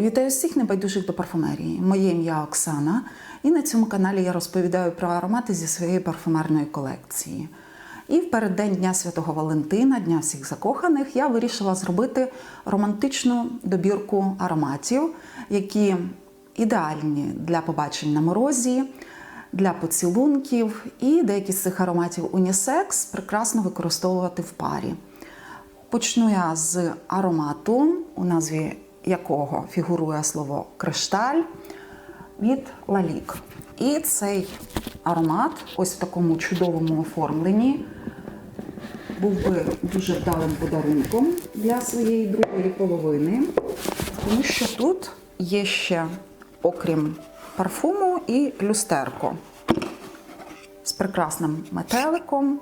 Вітаю всіх небайдужих до парфумерії. Моє ім'я Оксана, і на цьому каналі я розповідаю про аромати зі своєї парфумерної колекції. І в переддень Дня Святого Валентина, Дня всіх закоханих, я вирішила зробити романтичну добірку ароматів, які ідеальні для побачень на морозі, для поцілунків, і деякі з цих ароматів унісекс прекрасно використовувати в парі. Почну я з аромату, у назві якого фігурує слово кришталь від Лалік. І цей аромат, ось в такому чудовому оформленні, був би дуже вдалим подарунком для своєї другої половини, тому що тут є ще, окрім парфуму, і люстерко з прекрасним метеликом,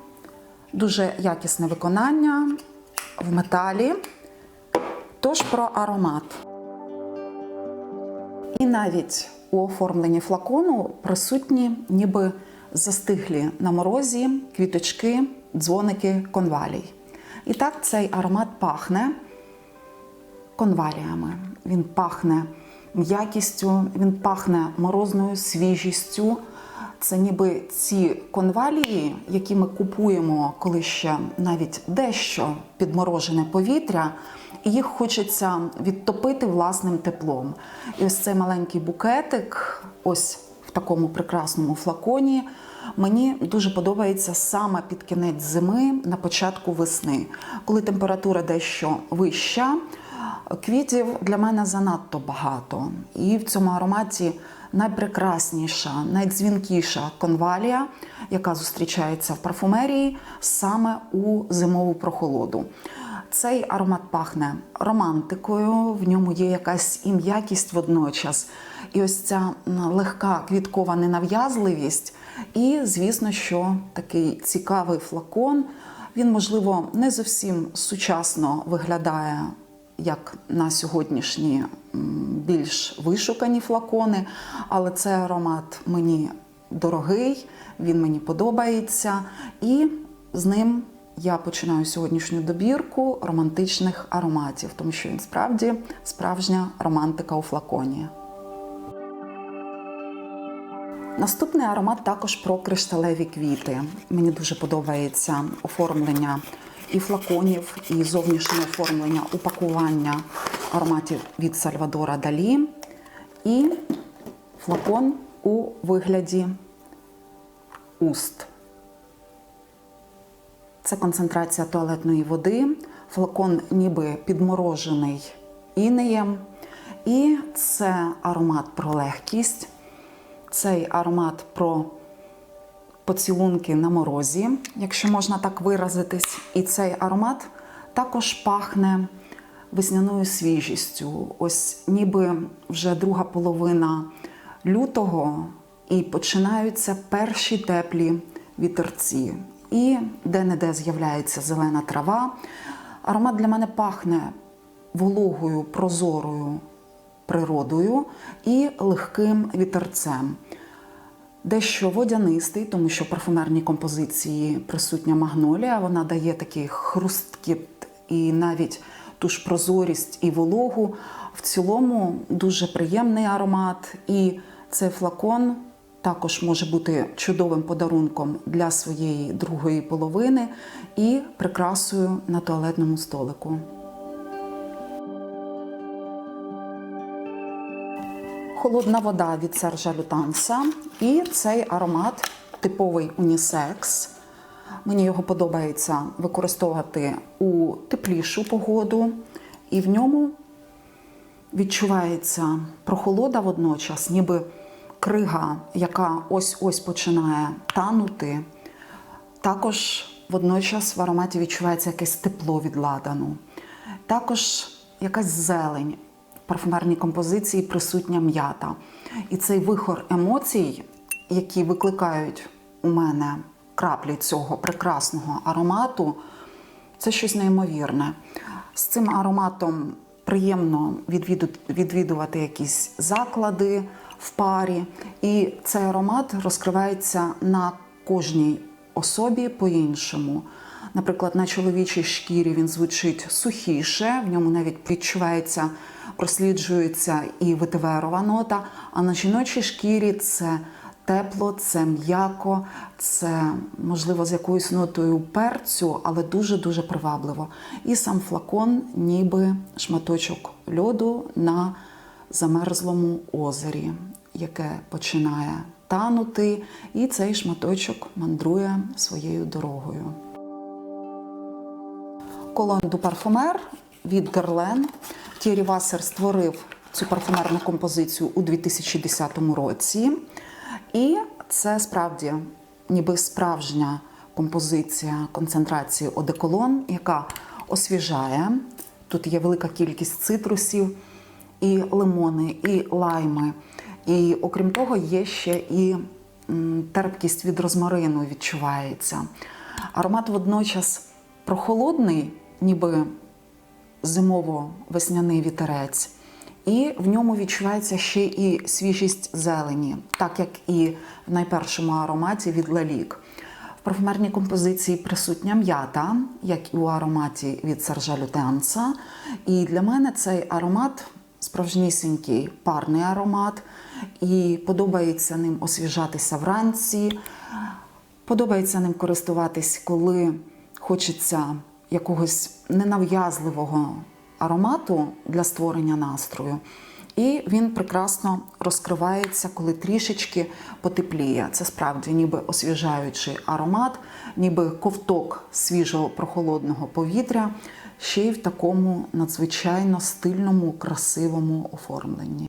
дуже якісне виконання в металі. Тож про аромат. І навіть у оформленні флакону присутні ніби застиглі на морозі квіточки, дзвоники конвалій. І так цей аромат пахне конваліями. Він пахне м'якістю, він пахне морозною свіжістю. Це ніби ці конвалії, які ми купуємо, коли ще навіть дещо підморожене повітря, і їх хочеться відтопити власним теплом. І ось цей маленький букетик, ось в такому прекрасному флаконі, мені дуже подобається саме під кінець зими, на початку весни, коли температура дещо вища. Квітів для мене занадто багато. І в цьому ароматі найпрекрасніша, найдзвінкіша конвалія, яка зустрічається в парфумерії саме у зимову прохолоду. Цей аромат пахне романтикою, в ньому є якась і м'якість водночас. І ось ця легка квіткова ненав'язливість. І, звісно, що такий цікавий флакон, він, можливо, не зовсім сучасно виглядає як на сьогоднішні більш вишукані флакони, але цей аромат мені дорогий, він мені подобається, і з ним я починаю сьогоднішню добірку романтичних ароматів, тому що він справді справжня романтика у флаконі. Наступний аромат також про кришталеві квіти. Мені дуже подобається оформлення і флаконів, і зовнішнє оформлення упакування ароматів від Сальвадора Далі. І флакон у вигляді уст. Це концентрація туалетної води, флакон ніби підморожений інеєм. І це аромат про легкість, цей аромат про поцілунки на морозі, якщо можна так виразитись. І цей аромат також пахне весняною свіжістю. Ось ніби вже друга половина лютого, і починаються перші теплі вітерці. І де-не-де з'являється зелена трава. Аромат для мене пахне вологою, прозорою природою і легким вітерцем. Дещо водянистий, тому що в парфумерній композиції присутня магнолія, вона дає такий хрусткіт і навіть ту ж прозорість і вологу. В цілому дуже приємний аромат. І цей флакон також може бути чудовим подарунком для своєї другої половини і прикрасою на туалетному столику. Холодна вода від Сержа Лютанса. І цей аромат типовий унісекс. Мені його подобається використовувати у теплішу погоду, і в ньому відчувається прохолода водночас, ніби крига, яка ось-ось починає танути. Також водночас в ароматі відчувається якесь тепло від ладану. Також якась зелень парфумерній композиції присутня м'ята. І цей вихор емоцій, які викликають у мене краплі цього прекрасного аромату, це щось неймовірне. З цим ароматом приємно відвідувати якісь заклади в парі. І цей аромат розкривається на кожній особі по-іншому. Наприклад, на чоловічій шкірі він звучить сухіше, в ньому навіть відчувається просліджується і ветиверова нота, а на жіночій шкірі це тепло, це м'яко, це можливо з якоюсь нотою перцю, але дуже-дуже привабливо. І сам флакон, ніби шматочок льоду на замерзлому озері, яке починає танути, і цей шматочок мандрує своєю дорогою. Колон парфумер від Герлен. Тірі Вассер створив цю парфумерну композицію у 2010 році. І це справді ніби справжня композиція концентрації одеколон, яка освіжає. Тут є велика кількість цитрусів, і лимони, і лайми. І окрім того, є ще і терпкість від розмарину відчувається. Аромат водночас прохолодний, ніби зимово-весняний вітерець, і в ньому відчувається ще і свіжість зелені, так як і в найпершому ароматі від Лелік. В парфумерній композиції присутня м'ята, як і у ароматі від Сержа Лютенца. І для мене цей аромат справжнісінький парний аромат, і подобається ним освіжатися вранці. Подобається ним користуватись, коли хочеться якогось ненав'язливого аромату для створення настрою. І він прекрасно розкривається, коли трішечки потепліє. Це справді ніби освіжаючий аромат, ніби ковток свіжого прохолодного повітря, ще й в такому надзвичайно стильному, красивому оформленні.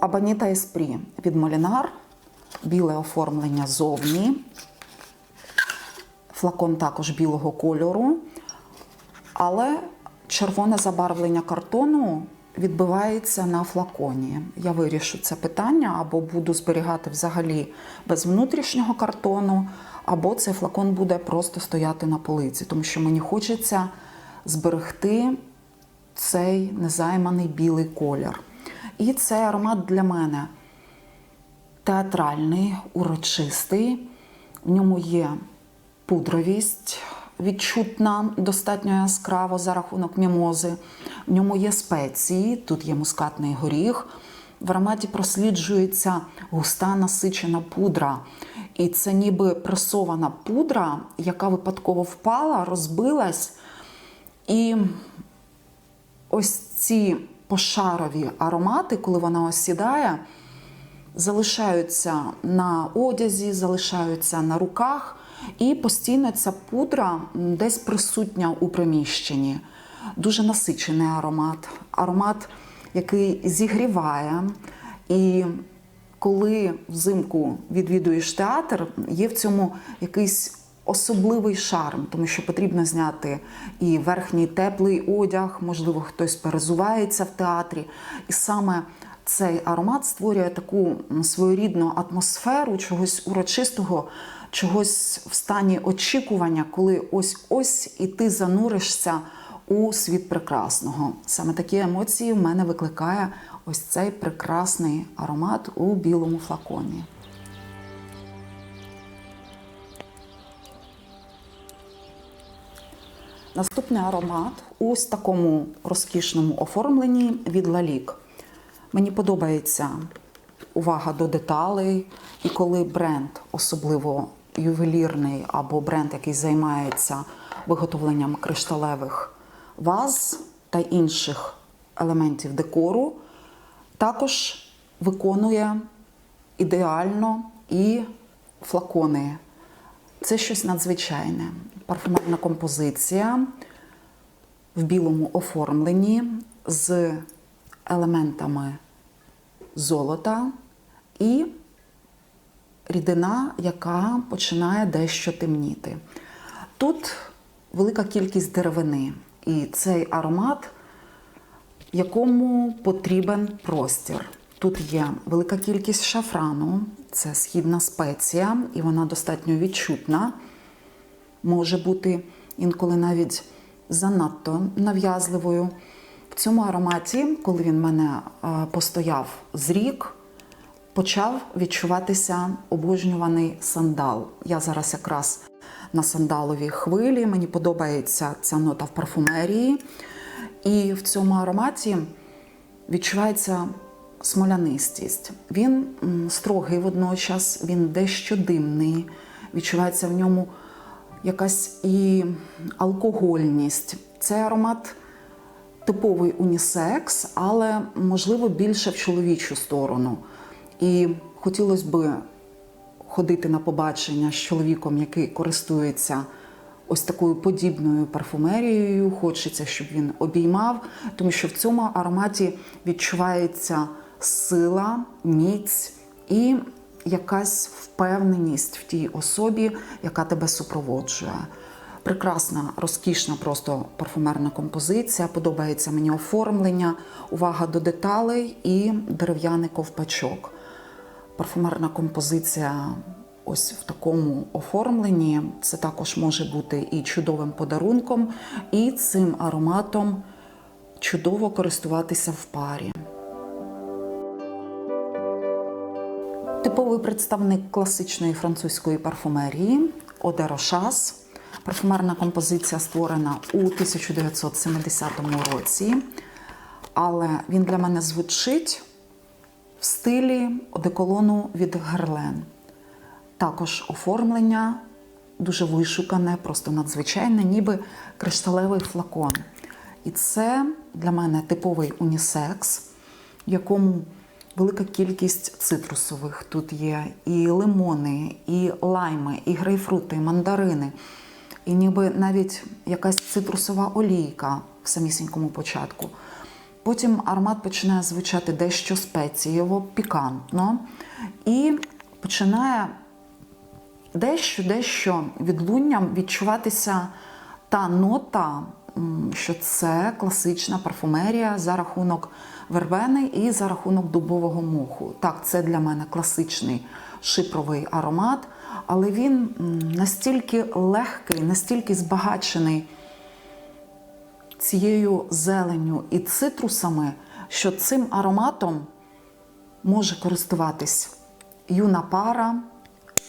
Абаніта Еспрі від Молінар. Біле оформлення зовні. Флакон також білого кольору. Але червоне забарвлення картону відбивається на флаконі. Я вирішу це питання, або буду зберігати взагалі без внутрішнього картону, або цей флакон буде просто стояти на полиці, тому що мені хочеться зберегти цей незайманий білий колір. І цей аромат для мене театральний, урочистий. В ньому є пудровість відчутна, достатньо яскраво за рахунок мімози. В ньому є спеції, тут є мускатний горіх. В ароматі просліджується густа насичена пудра. І це ніби пресована пудра, яка випадково впала, розбилась. І ось ці пошарові аромати, коли вона осідає, залишаються на одязі, залишаються на руках, і постійно ця пудра десь присутня у приміщенні. Дуже насичений аромат, аромат, який зігріває. І коли взимку відвідуєш театр, є в цьому якийсь особливий шарм, тому що потрібно зняти і верхній теплий одяг, можливо, хтось перезувається в театрі. І саме цей аромат створює таку своєрідну атмосферу чогось урочистого, чогось в стані очікування, коли ось ось і ти зануришся у світ прекрасного. Саме такі емоції в мене викликає ось цей прекрасний аромат у білому флаконі. Наступний аромат у ось такому розкішному оформленні від Лалік. Мені подобається увага до деталей, і коли бренд, особливо ювелірний або бренд, який займається виготовленням кришталевих ваз та інших елементів декору, також виконує ідеально і флакони. Це щось надзвичайне. Парфумерна композиція в білому оформленні з елементами золота і рідина, яка починає дещо темніти. Тут велика кількість деревини, і цей аромат, якому потрібен простір. Тут є велика кількість шафрану, це східна спеція, і вона достатньо відчутна. Може бути інколи навіть занадто нав'язливою. В цьому ароматі, коли він мене е, постояв з рік, почав відчуватися обожнюваний сандал. Я зараз якраз на сандаловій хвилі. Мені подобається ця нота в парфумерії. І в цьому ароматі відчувається смолянистість. Він строгий водночас, він дещо димний, відчувається в ньому якась і алкогольність. Цей аромат типовий унісекс, але можливо більше в чоловічу сторону. І хотілося б ходити на побачення з чоловіком, який користується ось такою подібною парфумерією. Хочеться, щоб він обіймав, тому що в цьому ароматі відчувається сила, міць і якась впевненість в тій особі, яка тебе супроводжує. Прекрасна, розкішна просто парфумерна композиція. Подобається мені оформлення, увага до деталей і дерев'яний ковпачок. Парфумерна композиція ось в такому оформленні. Це також може бути і чудовим подарунком, і цим ароматом чудово користуватися в парі. Типовий представник класичної французької парфумерії Оде Рошас. Парфумерна композиція створена у 1970 році, але він для мене звучить стилі одеколону від Герлен. Також оформлення дуже вишукане, просто надзвичайне, ніби кришталевий флакон. І це для мене типовий унісекс, в якому велика кількість цитрусових. Тут є і лимони, і лайми, і грейпфрути, і мандарини, і ніби навіть якась цитрусова олійка в самісінькому початку. Потім аромат починає звучати дещо спецієво, пікантно, і починає дещо-дещо відлунням відчуватися та нота, що це класична парфумерія за рахунок вербени і за рахунок дубового моху. Так, це для мене класичний шипровий аромат, але він настільки легкий, настільки збагачений цією зеленню і цитрусами, що цим ароматом може користуватись юна пара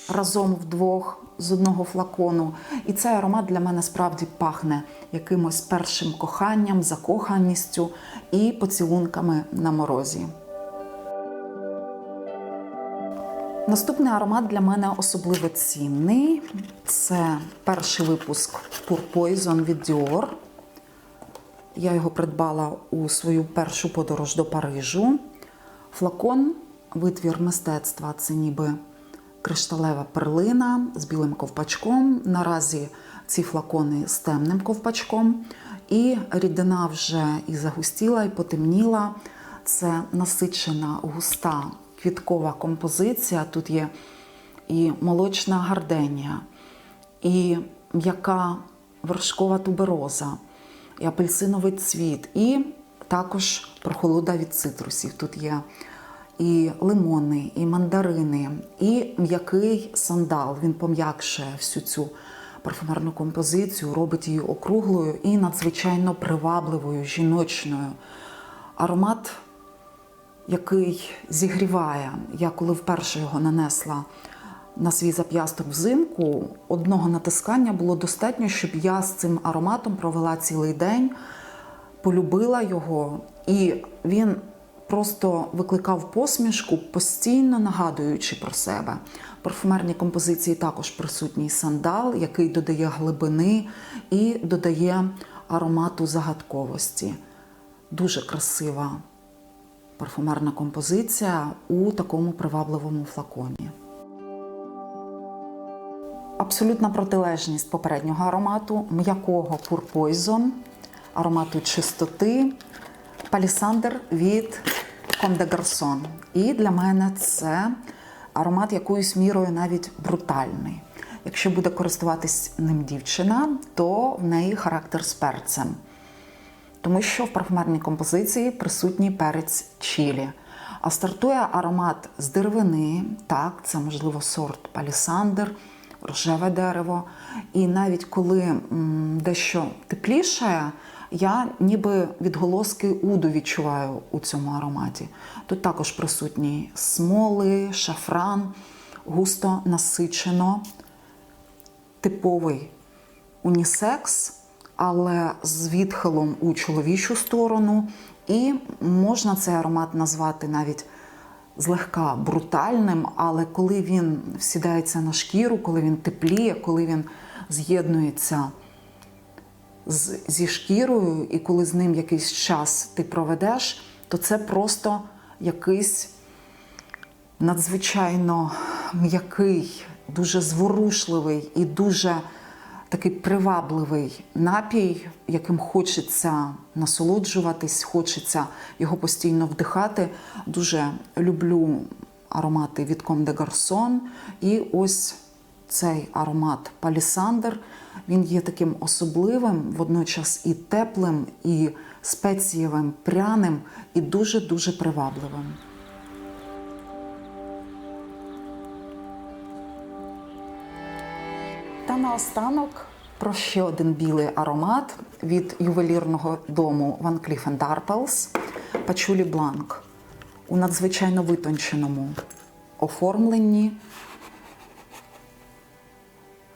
разом вдвох з одного флакону. І цей аромат для мене справді пахне якимось першим коханням, закоханістю і поцілунками на морозі. Наступний аромат для мене особливо цінний. Це перший випуск Pure Poison від Dior. Я його придбала у свою першу подорож до Парижу. Флакон витвір мистецтва це ніби кришталева перлина з білим ковпачком. Наразі ці флакони з темним ковпачком. І рідина вже і загустіла, і потемніла. Це насичена густа квіткова композиція. Тут є і молочна гарденія, і м'яка вершкова тубероза, і апельсиновий цвіт, і також прохолода від цитрусів. Тут є і лимони, і мандарини, і м'який сандал. Він пом'якшує всю цю парфумерну композицію, робить її округлою і надзвичайно привабливою, жіночною. Аромат, який зігріває. Я коли вперше його нанесла на свій зап'ясток взимку, одного натискання було достатньо, щоб я з цим ароматом провела цілий день, полюбила його, і він просто викликав посмішку, постійно нагадуючи про себе. В парфумерній композиції також присутній сандал, який додає глибини і додає аромату загадковості. Дуже красива парфумерна композиція у такому привабливому флаконі. Абсолютна протилежність попереднього аромату, м'якого Poison, аромату чистоти, палісандр від des Garçons. І для мене це аромат якоюсь мірою навіть брутальний. Якщо буде користуватись ним дівчина, то в неї характер з перцем. Тому що в парфумерній композиції присутній перець чілі. А стартує аромат з деревини, так, це можливо сорт палісандр, рожеве дерево. І навіть коли дещо тепліше, я ніби відголоски уду відчуваю у цьому ароматі. Тут також присутні смоли, шафран, густо насичено, типовий унісекс, але з відхилом у чоловічу сторону. І можна цей аромат назвати навіть злегка брутальним, але коли він сідається на шкіру, коли він тепліє, коли він з'єднується з, зі шкірою, і коли з ним якийсь час ти проведеш, то це просто якийсь надзвичайно м'який, дуже зворушливий і дуже такий привабливий напій, яким хочеться насолоджуватись, хочеться його постійно вдихати. Дуже люблю аромати від Comme de Garçon. І ось цей аромат Палісандр. Він є таким особливим, водночас і теплим, і спецієвим, пряним, і дуже-дуже привабливим. Та наостанок про ще один білий аромат від ювелірного дому Van Cleef Arpels Пачулі Бланк у надзвичайно витонченому оформленні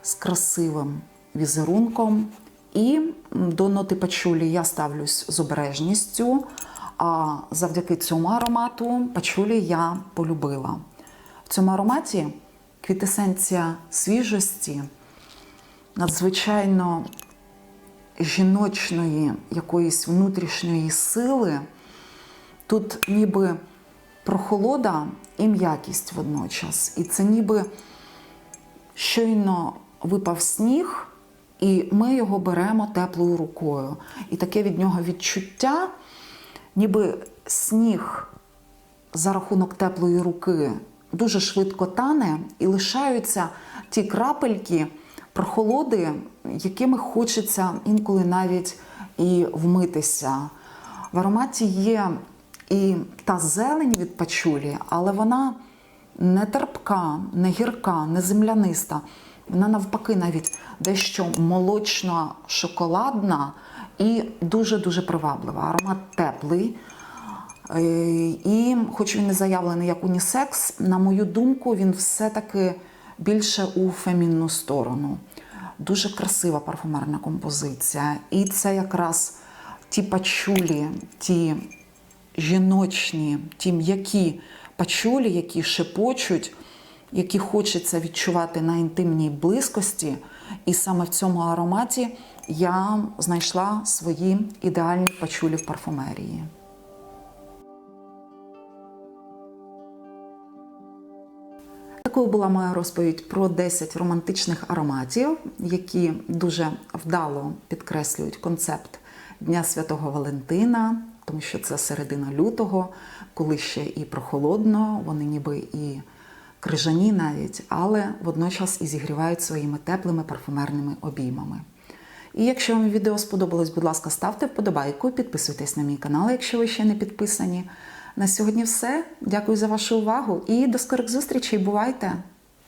з красивим візерунком. І до ноти пачулі я ставлюсь з обережністю. А завдяки цьому аромату пачулі я полюбила. В цьому ароматі квітесенція свіжості, надзвичайно жіночної якоїсь внутрішньої сили. Тут ніби прохолода і м'якість водночас. І це ніби щойно випав сніг, і ми його беремо теплою рукою. І таке від нього відчуття, ніби сніг за рахунок теплої руки дуже швидко тане, і лишаються ті крапельки прохолоди, якими хочеться інколи навіть і вмитися. В ароматі є і та зелень від пачулі, але вона не терпка, не гірка, не земляниста. Вона навпаки навіть дещо молочно-шоколадна і дуже-дуже приваблива. Аромат теплий. Е, І, хоч він не заявлений як унісекс, на мою думку, він все-таки більше у фемінну сторону. Дуже красива парфумерна композиція. І це якраз ті пачулі, ті жіночні, ті м'які пачулі, які шепочуть, які хочеться відчувати на інтимній близькості. І саме в цьому ароматі я знайшла свої ідеальні пачулі в парфумерії. Такою була моя розповідь про 10 романтичних ароматів, які дуже вдало підкреслюють концепт Дня Святого Валентина, тому що це середина лютого, коли ще і прохолодно, вони ніби і крижані навіть, але водночас і зігрівають своїми теплими парфумерними обіймами. І якщо вам відео сподобалось, будь ласка, ставте вподобайку, підписуйтесь на мій канал, якщо ви ще не підписані. На сьогодні все. Дякую за вашу увагу і до скорих зустрічей. Бувайте!